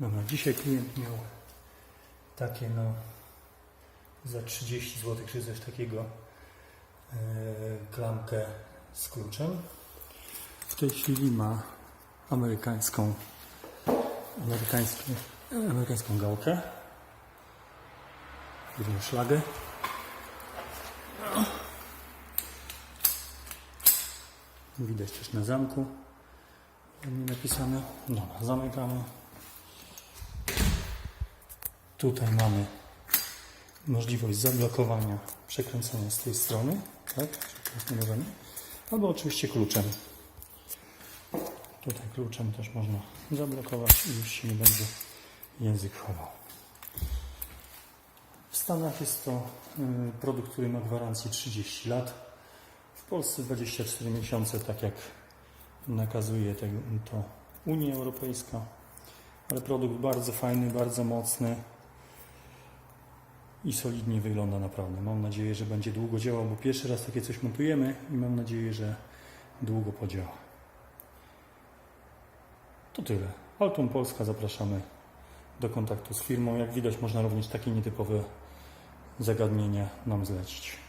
Dobra, dzisiaj klient miał takie no za 30 zł czy coś takiego yy, klamkę z kluczem. W tej chwili ma amerykańską amerykańską, amerykańską gałkę. Drugą szlagę. Widać też na zamku. Ładnie napisane. Dobra, zamykamy. Tutaj mamy możliwość zablokowania przekręcenia z tej strony, tak? Albo oczywiście kluczem. Tutaj kluczem też można zablokować i już się nie będzie język chował. W Stanach jest to y, produkt, który ma gwarancję 30 lat. W Polsce 24 miesiące, tak jak nakazuje to Unia Europejska. Ale produkt bardzo fajny, bardzo mocny i solidnie wygląda naprawdę. Mam nadzieję, że będzie długo działał, bo pierwszy raz takie coś montujemy i mam nadzieję, że długo podziała. To tyle. Altum Polska zapraszamy do kontaktu z firmą. Jak widać, można również takie nietypowe zagadnienia nam zlecić.